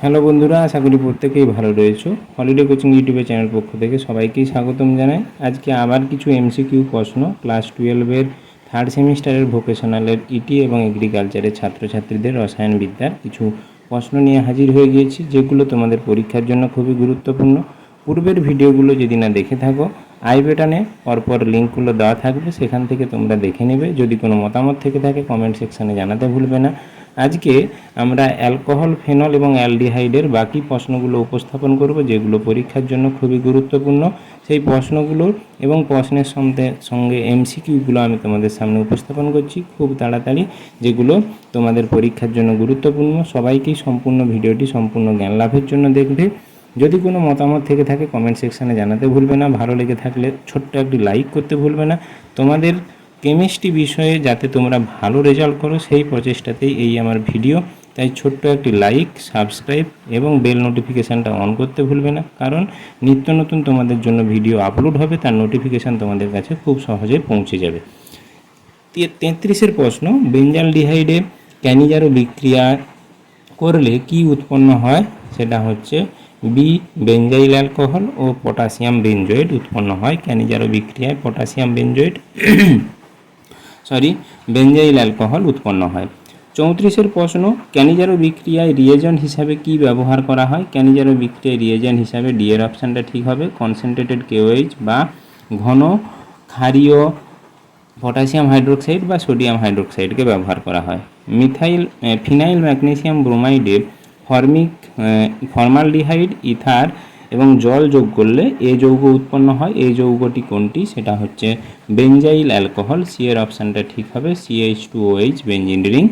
Hello বন্ধুরা, আশা করি প্রত্যেকেই ভালো রয়েছো। হলিডে কোচিং ইউটিউবে চ্যানেল পক্ষ থেকে সবাইকেই স্বাগতম জানাই। আজকে আবার কিছু এমসিকিউ প্রশ্ন ক্লাস টুয়েলভের থার্ড সেমিস্টারের ভোকেশনালের ইটি এবং এগ্রিকালচারের ছাত্রছাত্রীদের রসায়নবিদ্যার কিছু প্রশ্ন নিয়ে হাজির হয়ে গিয়েছি, যেগুলো তোমাদের পরীক্ষার জন্য খুবই গুরুত্বপূর্ণ। পূর্বের ভিডিওগুলো যদি না দেখে থাকো, আই বাটনে পরপর লিঙ্কগুলো দেওয়া থাকবে, সেখান থেকে তোমরা দেখে নেবে। যদি কোনো মতামত থেকে থাকে কমেন্ট সেকশানে জানাতে ভুলবে না। আজকে আমরা অ্যালকোহল, ফেনল এবং অ্যালডিহাইডের বাকি প্রশ্নগুলো উপস্থাপন করব, যেগুলো পরীক্ষার জন্য খুবই গুরুত্বপূর্ণ। সেই প্রশ্নগুলোর এবং প্রশ্নের সঙ্গে সঙ্গে এমসিকিউগুলো আমি তোমাদের সামনে উপস্থাপন করছি খুব তাড়াতাড়ি, যেগুলো তোমাদের পরীক্ষার জন্য গুরুত্বপূর্ণ। সবাইকেই সম্পূর্ণ ভিডিওটি সম্পূর্ণ জ্ঞান লাভের জন্য দেখবে। যদি কোনো মতামত থেকে থাকে কমেন্ট সেকশানে জানাতে ভুলবে না। ভালো লেগে থাকলে ছোট্ট একটি লাইক করতে ভুলবে না। তোমাদের কেমিস্ট্রি বিষয়ে যাতে তোমরা ভালো রেজাল্ট করো, সেই প্রচেষ্টাতেই এই আমার ভিডিও তাই ছোট্ট একটি লাইক সাবস্ক্রাইব এবং বেল নোটিফিকেশানটা অন করতে ভুলবে না। কারণ নিত্য নতুন তোমাদের জন্য ভিডিও আপলোড হবে, তার নোটিফিকেশান তোমাদের কাছে খুব সহজে পৌঁছে যাবে। তেত্রিশের প্রশ্ন বেঞ্জাল ডিহাইডে ক্যানিজারো বিক্রিয়া করলে কি উৎপন্ন হয়? সেটা হচ্ছে বি বেঞ্জাইল অ্যালকোহল ও পটাশিয়াম বেঞ্জয়েড উৎপন্ন হয়। ক্যানিজারো বিক্রিয়ায় potassium benzoate sorry, benzyl alcohol উৎপন্ন হয়। চৌত্রিশের প্রশ্ন, ক্যানিজারো বিক্রিয়ায় রিয়েজেন্ট হিসাবে কি ব্যবহার করা হয়? ক্যানিজারো বিক্রিয়ায় রিয়েজেন্ট হিসাবে ডি এর অপশানটা ঠিক হবে। কনসেন্ট্রেটেড কেওএইচ বা ঘন ক্ষারীয় পটাশিয়াম হাইড্রোক্সাইড বা সোডিয়াম হাইড্রোক্সাইডকে ব্যবহার করা হয়। মিথাইল ফিনাইল ম্যাগনেসিয়াম ব্রোমাইডে ফর্মিক ফর্মালডিহাইড ইথার এবং জল যোগ করলে এ যৌগ উৎপন্ন হয়। এই যৌগটি কোনটি? সেটা হচ্ছে বেঞ্জাইল অ্যালকোহল। সি এর অপশানটা ঠিক হবে। CH two OH benzene ring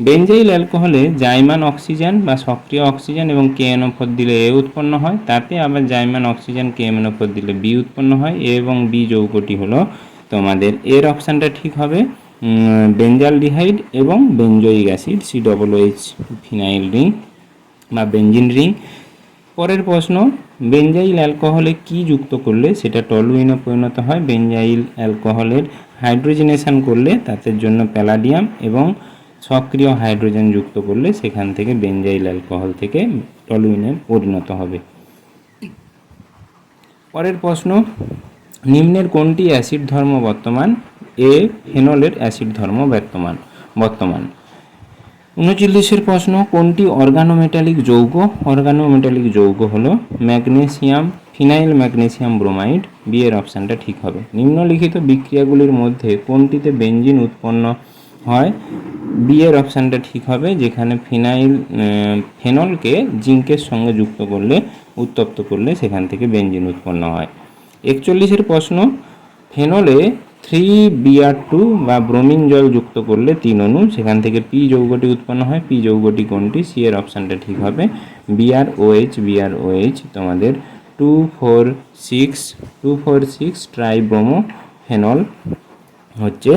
benzyl অ্যালকোহলে জাইমান অক্সিজেন বা সক্রিয় অক্সিজেন এবং কেএন ওপর দিলে এ উৎপন্ন হয়। তাতে আবার জাইমান অক্সিজেন কেএন ওপর দিলে বি উৎপন্ন হয়। এ এবং বি যৌগটি হলো তোমাদের। এর অপশানটা ঠিক হবে। বেঞ্জাল ডিহাইড এবং benzoic acid C double H phenyl ring বা বেঞ্জিন রিং পরের প্রশ্ন, বেঞ্জাইল অ্যালকোহলে কি যুক্ত করলে সেটা টলুইনে পরিণত হয়? বেঞ্জাইল অ্যালকোহলের হাইড্রোজেনেশন করলে তাদের জন্য প্যালাডিয়াম এবং সক্রিয় হাইড্রোজেন যুক্ত করলে সেখান থেকে বেঞ্জাইল অ্যালকোহল থেকে টলুইনে পরিণত হবে। পরের প্রশ্ন, নিম্নের কোনটি অ্যাসিড ধর্ম বর্তমান? এ, ফেনলের অ্যাসিড ধর্ম বর্তমান। বর্তমান। উনচল্লিশের প্রশ্ন, কোনটি অর্গানোমেটালিক যৌগ? অর্গানোমেটালিক যৌগ হলো magnesium, phenyl magnesium bromide. B এর অপশানটা ঠিক হবে। নিম্নলিখিত বিক্রিয়াগুলির মধ্যে কোনটিতে বেঞ্জিন উৎপন্ন হয়? বি এর অপশানটা ঠিক হবে, যেখানে ফিনাইল ফেনলকে জিঙ্কের সঙ্গে যুক্ত করলে, উত্তপ্ত করলে সেখান থেকে বেঞ্জিন উৎপন্ন হয়। একচল্লিশের প্রশ্ন, ফেনলে থ্রি বিআর টু বা ব্রোমিন জল যুক্ত করলে তিন অণু, সেখান থেকে পি যৌগটি উৎপন্ন হয়। পি যৌগটি কোনটি? সি এর অপশানটা ঠিক হবে। বিআর ওএইচ বিআর ওএইচ তোমাদের two four six, two four six tribromo phenol হচ্ছে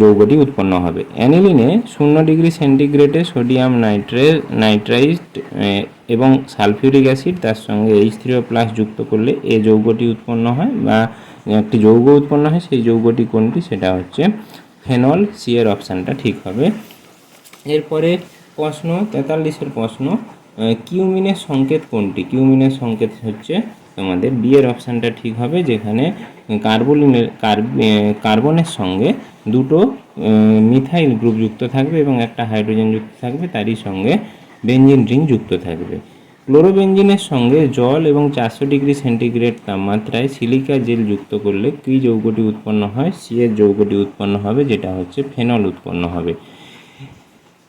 যৌগটি উৎপন্ন হবে। অ্যানিলিনে শূন্য ডিগ্রি সেন্টিগ্রেডে সোডিয়াম নাইট্রে, নাইট্রাইট এবং সালফিউরিক অ্যাসিড, তার সঙ্গে এইচ থ্রিও প্লাস যুক্ত করলে এ যৌগটি উৎপন্ন হয় বা একটি যৌগ উৎপন্ন হয়, সেই যৌগটি কোনটি? সেটা হচ্ছে ফেনল সি এর অপশানটা ঠিক হবে। এরপরে প্রশ্ন, তেতাল্লিশের প্রশ্ন কিউমিনের সংকেত কোনটি? কিউমিনের সংকেত হচ্ছে তোমাদের বি এর অপশানটা ঠিক হবে, যেখানে কার্বলিনের কার্বনের সঙ্গে দুটো মিথাইল গ্রুপ যুক্ত থাকবে এবং একটা হাইড্রোজেন যুক্ত থাকবে, তারই সঙ্গে বেঞ্জিন রিং যুক্ত থাকবে। ক্লোরোবেঞ্জিনের সঙ্গে জল এবং চারশো ডিগ্রি সেন্টিগ্রেড তাপমাত্রায় সিলিকা জেল যুক্ত করলে কী যৌগটি উৎপন্ন হয়? সি এর যৌগটি উৎপন্ন হবে, যেটা হচ্ছে ফেনল উৎপন্ন হবে।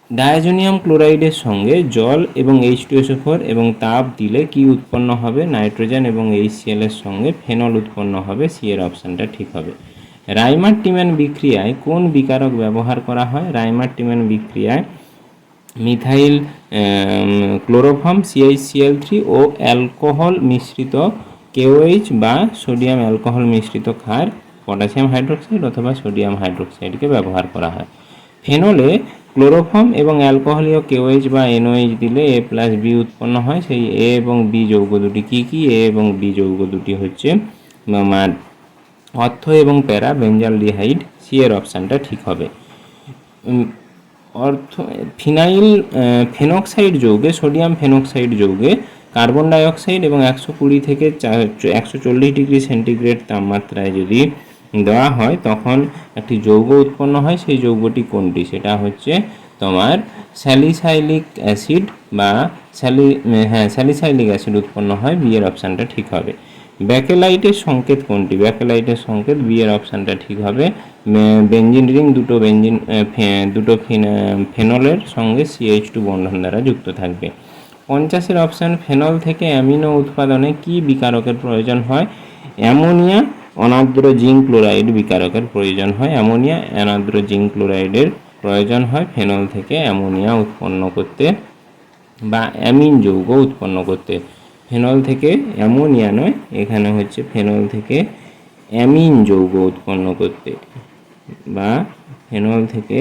ডায়াজোনিয়াম ক্লোরাইডের সঙ্গে জল এবং এইচ ফোর এবং তাপ দিলে কি উৎপন্ন হবে? নাইট্রোজেন এবং এইচসিএল এর সঙ্গে ফেনল উৎপন্ন হবে, সি এর অপশানটা ঠিক হবে। রাইমার টিম্যান বিক্রিয়ায় কোন বিকারক ব্যবহার করা হয়? রাইমার টিম্যান বিক্রিয়ায় মিথাইল ক্লোরোফর্ম সিআইসিএল থ্রি ও অ্যালকোহল মিশ্রিত কেওএইচ বা সোডিয়াম অ্যালকোহল মিশ্রিত ক্ষার পটাশিয়াম হাইড্রোক্সাইড অথবা সোডিয়াম হাইড্রোক্সাইডকে ব্যবহার করা হয়। ফেনলে ক্লোরোফর্ম এবং অ্যালকোহলীয় কেওএইচ বা এনওএইচ দিলে এ প্লাস বি উৎপন্ন হয়। সেই এ এবং বি যৌগ দুটি কী কী? এ এবং বি যৌগ দুটি হচ্ছে আমার অর্থ এবং প্যারা বেঞ্জাল ডিহাইড। সি এর অপশানটা ঠিক হবে। অর্থ, ফিনাইল ফেনক্সাইড যৌগে, সোডিয়াম ফেনক্সাইড যৌগে, কার্বন ডাইঅক্সাইড এবং একশো কুড়ি থেকে একশো চল্লিশ ডিগ্রি সেন্টিগ্রেড তাপমাত্রায় যদি দেওয়া হয়, তখন একটি যৌগ উৎপন্ন হয়। সেই যৌগটি কোনটি? সেটা হচ্ছে তোমার স্যালিসাইলিক অ্যাসিড বা স্যালি হ্যাঁ স্যালিসাইলিক অ্যাসিড উৎপন্ন হয়। বি এর অপশানটা ঠিক হবে। ব্যাকেলাইটের সংকেত কোনটি? ব্যাকেলাইটের সংকেত বি এর অপশানটা ঠিক হবে। বেঞ্জিন রিং দুটো বেঞ্জিন দুটো ফিন- ফেনলের সঙ্গে সিএইচ টু বন্ধন দ্বারা যুক্ত থাকবে। পঞ্চাশের অপশান, ফেনল থেকে অ্যামিনো উৎপাদনে কি বিকারকের প্রয়োজন হয়? অ্যামোনিয়া অনাদ্র জিঙ্ক ক্লোরাইড বিকারকের প্রয়োজন হয়। অ্যামোনিয়া অনাদ্র জিঙ্ক ক্লোরাইডের প্রয়োজন হয়। ফেনল থেকে অ্যামোনিয়া উৎপন্ন করতে বা অ্যামিন যৌগ উৎপন্ন করতে। ফেনল থেকে অ্যামোনিয়া নয়, এখানে হচ্ছে ফেনল থেকে অ্যামিন যৌগ উৎপন্ন করতে, বা ফেনল থেকে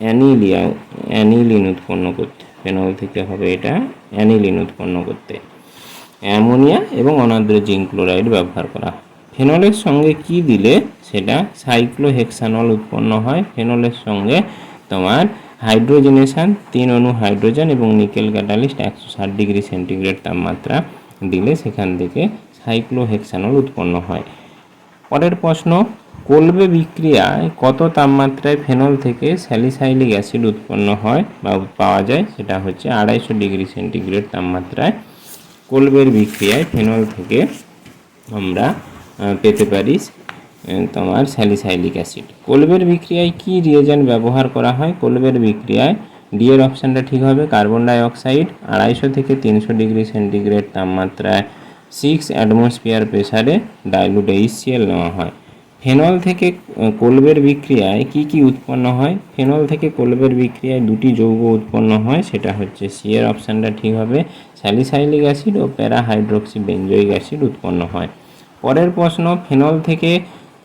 অ্যানিলিয়া, অ্যানিলিন উৎপন্ন করতে, ফেনল থেকে হবে এটা অ্যানিলিন উৎপন্ন করতে। অ্যামোনিয়া এবং অনাদ্র জিঙ্ক ক্লোরাইড ব্যবহার করা ফেনলের সঙ্গে কি দিলে সেটা সাইক্লোহেক্সানল উৎপন্ন হয়? ফেনলের সঙ্গে তোমার হাইড্রোজেনেশন, তিন অণু হাইড্রোজেন এবং নিকেল ক্যাটালিস্ট একশো ষাট ডিগ্রি সেন্টিগ্রেড তাপমাত্রা দিলে সেখান থেকে সাইক্লোহেক্সানল উৎপন্ন হয়। পরের প্রশ্ন, কলবে বিক্রিয়ায় কত তাপমাত্রায় ফেনল থেকে স্যালিসাইলিক অ্যাসিড উৎপন্ন হয় বা পাওয়া যায়? সেটা হচ্ছে আড়াইশো ডিগ্রি সেন্টিগ্রেড তাপমাত্রায় কলবের বিক্রিয়ায় ফেনল থেকে আমরা পেতে পারি তোমার স্যালিসাইলিক অ্যাসিড। কলবের বিক্রিয়ায় কি রিয়েজেন্ট ব্যবহার করা হয়? কলবের বিক্রিয়ায় ডি এর অপশানটা ঠিক হবে, কার্বন ডাই অক্সাইড আড়াইশো থেকে তিনশো ডিগ্রি সেন্টিগ্রেড তাপমাত্রায় সিক্স অ্যাটমসফিয়ার প্রেসারে ডাইলুট এইচসিএল নেওয়া হয়। ফেনল থেকে কোলবের বিক্রিয়ায় কি কি উৎপন্ন হয়? ফেনল থেকে কলবের বিক্রিয়ায় দুটি যৌগ উৎপন্ন হয়, সেটা হচ্ছে সি এর অপশানটা ঠিক হবে, স্যালিসাইলিক অ্যাসিড ও প্যারাহাইড্রোক্সি বেঞ্জয়িক অ্যাসিড উৎপন্ন হয়। পরের প্রশ্ন, ফেনল থেকে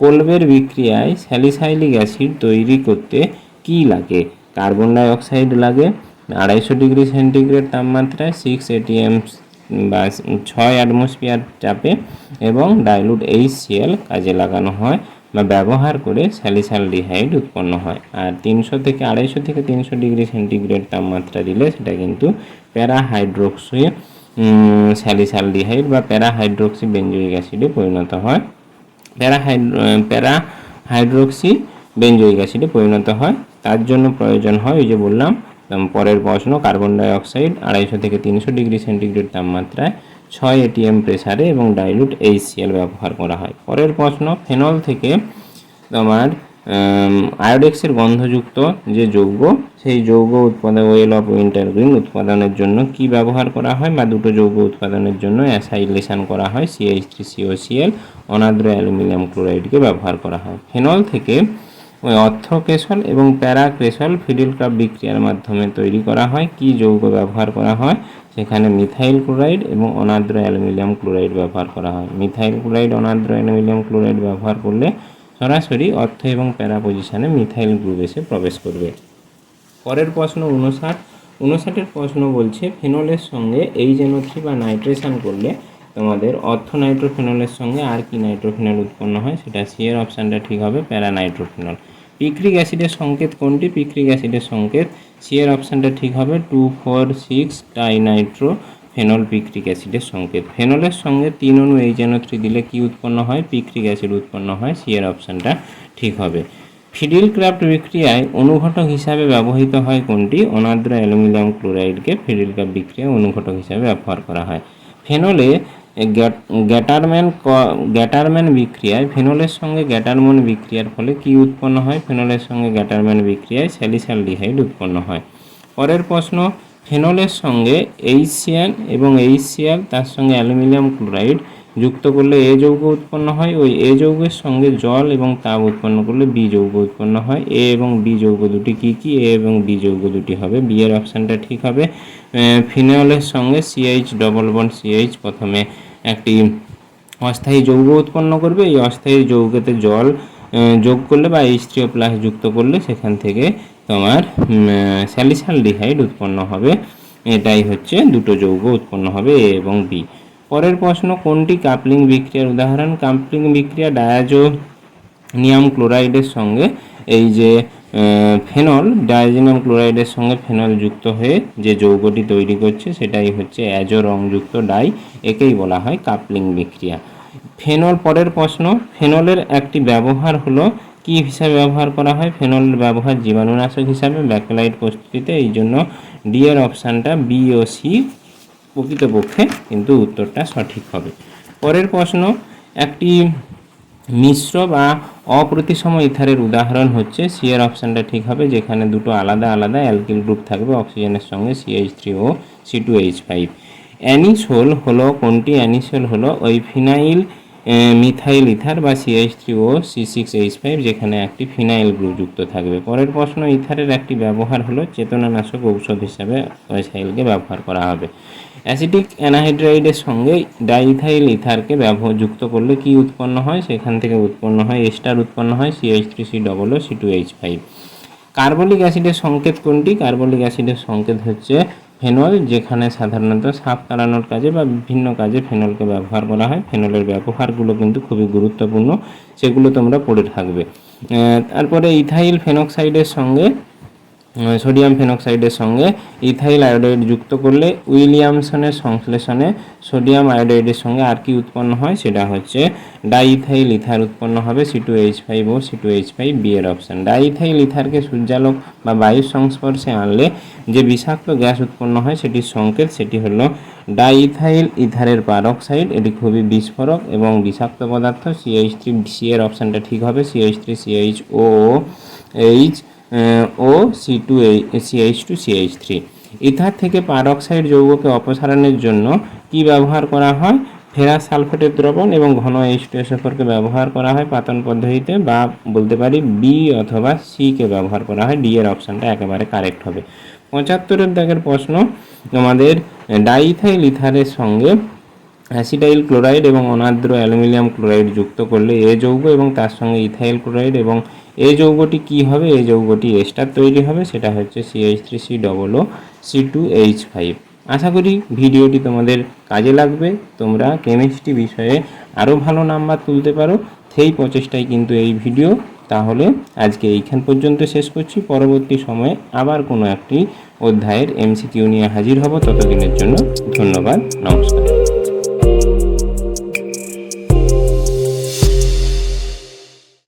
কলবের বিক্রিয়ায় স্যালিসাইলিক অ্যাসিড তৈরি করতে কি লাগে? কার্বন ডাই অক্সাইড লাগে, আড়াইশো ডিগ্রি সেন্টিগ্রেড তাপমাত্রায় সিক্স এটিএম বা ছয় অ্যাটমসফিয়ার চাপে এবং ডাইলুট এইচসিএল কাজে লাগানো হয় বা ব্যবহার করে স্যালিসালডিহাইড উৎপন্ন হয়। আর তিনশো থেকে আড়াইশো থেকে তিনশো ডিগ্রি সেন্টিগ্রেড তাপমাত্রা দিলে সেটা কিন্তু প্যারাহাইড্রোক্সি স্যালিসালডিহাইড বা প্যারাহাইড্রোক্সি বেঞ্জয়িক অ্যাসিডে পরিণত হয়। প্যারাহাইড প্যারা হাইড্রোক্সি বেঞ্জয়িক অ্যাসিডে পরিণত হয়। তার জন্য প্রয়োজন হয়, ওই যে বললাম পরের প্রশ্ন, কার্বন ডাইঅক্সাইড আড়াইশো থেকে তিনশো ডিগ্রি সেন্টিগ্রেড তাপমাত্রায় ছয় এটিএম প্রেসারে এবং ডাইলুট এইচসিএল ব্যবহার করা হয়। পরের প্রশ্ন, ফেনল থেকে তোমার আয়োডেক্সের গন্ধযুক্ত যে যৌগ, সেই যৌগ উৎপাদন ওয়েল অফ উইন্টারগ্রিন উৎপাদনের জন্য কি ব্যবহার করা হয় বা দুটো যৌগ উৎপাদনের জন্য অ্যাসাইলেশন করা হয়? সিএইচ থ্রি সিওসিএল অনাদ্র অ্যালুমিনিয়াম ক্লোরাইডকে ব্যবহার করা হয়। ফেনল থেকে ওই অর্থকেশল এবং প্যারাক্রেশল ফিডিল কাপ বিক্রিয়ার মাধ্যমে তৈরি করা হয়। কি যৌগ ব্যবহার করা হয়? সেখানে মিথাইল ক্লোরাইড এবং অনাদ্র অ্যালুমিনিয়াম ক্লোরাইড ব্যবহার করা হয়। মিথাইল ক্লোরাইড অনাদ্র অ্যালুমিনিয়াম ক্লোরাইড ব্যবহার করলে সরাসরি অর্থ এবং প্যারা পজিশনে মিথাইল গ্রুপ এসে প্রবেশ করবে। পরের প্রশ্ন উনষাট উনষাটের প্রশ্ন বলছে, ফেনলের সঙ্গে এই থ্রি বা নাইট্রেশন করলে তোমাদের অর্থ নাইট্রোফেনলের সঙ্গে আর কি নাইট্রোফেনল উৎপন্ন হয় সেটা সি এর অপশানটা ঠিক হবে, প্যারা নাইট্রোফেনল। পিক্রিক অ্যাসিডের সংকেত কোনটি? পিক্রিক অ্যাসিডের সংকেত সি এর অপশানটা ঠিক হবে, two four six trinitro phenol picric অ্যাসিডের সংকেত ফেনলের সঙ্গে তিন অণু এই যেন থ্রি দিলে কি উৎপন্ন হয়? পিক্রিক অ্যাসিড উৎপন্ন হয় সি এর অপশানটা ঠিক হবে। ফিডিল ক্রাফট বিক্রিয়ায় অনুঘটক হিসাবে ব্যবহৃত হয় কোনটি? অনাদ্র অ্যালুমিনিয়াম ক্লোরাইডকে ফিডিল ক্রাফট বিক্রিয়ায় অনুঘটক হিসাবে ব্যবহার করা হয়। ফেনলে গ্যাট- গ্যাটারম্যান গ্যাটারম্যান বিক্রিয়ায়, ফেনলের সঙ্গে গ্যাটারম্যান বিক্রিয়ার ফলে কি উৎপন্ন হয়? ফেনলের সঙ্গে গ্যাটারম্যান বিক্রিয়ায় স্যালিসালডিহাইড উৎপন্ন হয়। পরের প্রশ্ন ফেনলের সঙ্গে এইচসিএন এবং এইচসিএল তার সঙ্গে অ্যালুমিনিয়াম ক্লোরাইড যুক্ত করলে এ যৌগ উৎপন্ন হয় ওই এ যৌগের সঙ্গে জল এবং তাপ উৎপন্ন করলে বি যৌগ উৎপন্ন হয়। এ এবং বি যৌগ দুটি কি কি? এ এবং বি যৌগ দুটি হবে। বি এর অপশানটা ঠিক হবে। ফিনলের সঙ্গে সিএইচ ডবল বন্ড সিএইচ প্রথমে একটি অস্থায়ী যৌগ উৎপন্ন করবে। এই অস্থায়ী যৌগতে জল যোগ করলে বা এইচ থ্রিও প্লাস যুক্ত করলে সেখান থেকে তোমার স্যালিসালডিহাইড উৎপন্ন হবে। এটাই হচ্ছে দুটো যৌগ উৎপন্ন হবে এ এবং বি। পরের প্রশ্ন, কোনটি কাপলিং বিক্রিয়ার উদাহরণ? কাপলিং বিক্রিয়া ডায়াজো নিয়াম ক্লোরাইডের সঙ্গে এই যে ফেনল ডাইজিনাম ক্লোরাইডের সঙ্গে ফেনল যুক্ত হয়ে যে যৌগটি তৈরি করছে, সেটাই হচ্ছে অ্যাজো রংযুক্ত ডাই, একেই বলা হয় কাপলিং বিক্রিয়া। ফেনল, পরের প্রশ্ন, ফেনলের একটি ব্যবহার হলো কি হিসাবে ব্যবহার করা হয়? ফেনলের ব্যবহার জীবাণুনাশক হিসাবে ব্যাকলাইট প্রস্তুতিতে এই জন্য ডি এর অপশানটা বি ও সি প্রকৃতপক্ষে কিন্তু উত্তরটা সঠিক হবে। পরের প্রশ্ন, একটি মিশ্র বা অপ্রতিসম ইথারের উদাহরণ হচ্ছে সি এর অপশানটা ঠিক হবে যেখানে দুটো আলাদা আলাদা অ্যালকিল গ্রুপ থাকবে, অক্সিজেনের সঙ্গে সিএইচ থ্রি ও C two H five. Anisole হলো কোনটি? অ্যানিসোল হলো ওই ফিনাইল মিথাইল ইথার বা CH three O C six H five যেখানে একটি ফিনাইল গ্রুপ যুক্ত থাকবে। পরের প্রশ্ন, ইথারের একটি ব্যবহার হলো চেতনানাশক ঔষধ হিসাবে ওয়েসাইলকে ব্যবহার করা হবে। অ্যাসিটিক অ্যানাহাইড্রাইডের সঙ্গে ডাইথাইল ইথারকে ব্যবহার যুক্ত করলে কি উৎপন্ন হয়? সেখান থেকে উৎপন্ন হয় এস্টার, উৎপন্ন হয় CH three C double O C two H five carbolic অ্যাসিডের সংকেত কোনটি? কার্বলিক অ্যাসিডের সংকেত হচ্ছে ফেনল, যেখানে সাধারণত সাপ তাড়ানোর কাজে বা বিভিন্ন কাজে ফেনলকে ব্যবহার করা হয়। ফেনলের ব্যবহারগুলো কিন্তু খুবই গুরুত্বপূর্ণ, সেগুলো তোমরা পড়ে থাকবে। তারপরে ইথাইল ফেনক্সাইডের সঙ্গে সোডিয়াম ফেনক্সাইডের সঙ্গে ইথাইল আয়োডাইড যুক্ত করলে উইলিয়ামসনের সংশ্লেষণে সোডিয়াম আয়োডাইডের সঙ্গে আর কি উৎপন্ন হয়? সেটা হচ্ছে ডাইথাইল ইথার উৎপন্ন হবে C two H five O C two H five B এর অপশান ডাইথাইল ইথারকে সূর্যালোক বা বায়ুর সংস্পর্শে আনলে যে বিষাক্ত গ্যাস উৎপন্ন হয় সেটির সংকেত, সেটি হলো ডাইথাইল ইথারের পারক্সাইড। এটি খুবই বিস্ফোরক এবং বিষাক্ত পদার্থ। সিএইচ থ্রি সি এর অপশানটা ঠিক হবে। CH three CH O H O C two CH two CH three ether থেকে পারক্সাইড যৌগকে অপসারণের জন্য কি ব্যবহার করা হয়? ফেরাস সালফেটের দ্রবণ এবং ঘন এইচ টু এসোফোরকে ব্যবহার করা হয় পাতন পদ্ধতিতে বা বলতে পারি বি অথবা সি কে ব্যবহার করা হয়। ডি এর অপশানটা একেবারে কারেক্ট হবে। পঁচাত্তরের দাগের প্রশ্ন, আমাদের ডাইথাইল ইথারের সঙ্গে অ্যাসিটাইল ক্লোরাইড এবং অনাদ্র অ্যালুমিনিয়াম ক্লোরাইড যুক্ত করলে এ যৌগ এবং তার সঙ্গে ইথাইল ক্লোরাইড এবং এ যৌগটি কি হবে? এই যৌগটি এস্টার তৈরি হবে। সেটা হচ্ছে CH three C double O C two H five আশা করি ভিডিওটি তোমাদের কাজে লাগবে। তোমরা কেমিস্ট্রি বিষয়ে আরও ভালো নাম্বার তুলতে পারো। সেই প্রচেষ্টাই কিন্তু এই ভিডিও। তাহলে আজকে এইখান পর্যন্ত শেষ করছি। পরবর্তী সময়ে আবার কোনো একটি অধ্যায়ের এমসিকিউ নিয়ে হাজির হব। ততদিনের জন্য ধন্যবাদ। নমস্কার।